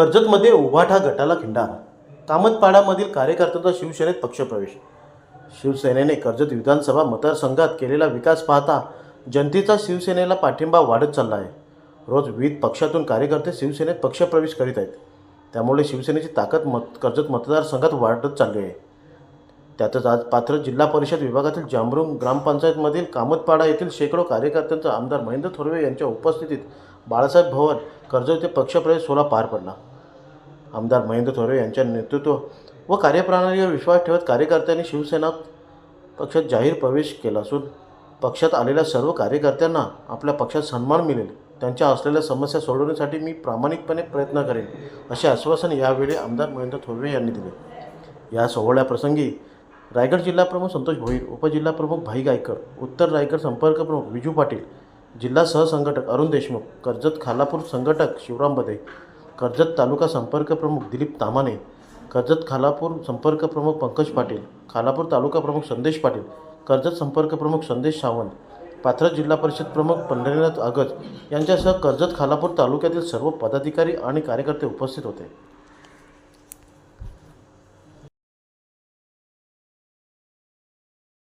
कर्जतमध्ये उभाठा गटाला खिंडार. कामतपाडामधील कार्यकर्त्यांचा शिवसेनेत पक्षप्रवेश. शिवसेनेने कर्जत विधानसभा मतदारसंघात केलेला विकास पाहता जनतेचा शिवसेनेला पाठिंबा वाढत चालला आहे रोज विविध पक्षातून कार्यकर्ते शिवसेनेत पक्षप्रवेश करीत आहेत. त्यामुळे शिवसेनेची ताकद मत कर्जत मतदारसंघात वाढत चालली आहे. त्यातच आज पात्र जिल्हा परिषद विभागातील जांभरुंग ग्रामपंचायतमधील कामतपाडा येथील शेकडो कार्यकर्त्यांचा आमदार महेंद्र थोरवे यांच्या उपस्थितीत बाळासाहेब भवन कर्जत ते पक्षप्रवेश सोहळा पार पडला. आमदार महेंद्र थोरवे यांच्या नेतृत्व व कार्यप्रणालीवर विश्वास ठेवत कार्यकर्त्यांनी शिवसेना पक्षात जाहीर प्रवेश केला असून पक्षात आलेल्या सर्व कार्यकर्त्यांना आपल्या पक्षात सन्मान मिळेल. त्यांच्या असलेल्या समस्या सोडवण्यासाठी मी प्रामाणिकपणे प्रयत्न करेन असे आश्वासन यावेळी आमदार महेंद्र थोरवे यांनी दिले. या सोहळ्याप्रसंगी रायगड जिल्हाप्रमुख संतोष भोईर उपजिल्हाप्रमुख भाई गायकर उत्तर रायगड संपर्क प्रमुख विजू पाटील जिल्हा सहसंघटक अरुण देशमुख कर्जत खालापूर संघटक शिवराम बदे कर्जत तालुका संपर्क प्रमुख दिलीप तामाने कर्जत खालापूर संपर्क प्रमुख पंकज पाटील खालापूर तालुका प्रमुख संदेश पाटील कर्जत संपर्क प्रमुख संदेश सावंत पाथरा जिल्हा परिषद प्रमुख पंढरीनाथ आगज यांच्यासह कर्जत खालापूर तालुक्यातील सर्व पदाधिकारी आणि कार्यकर्ते उपस्थित होते.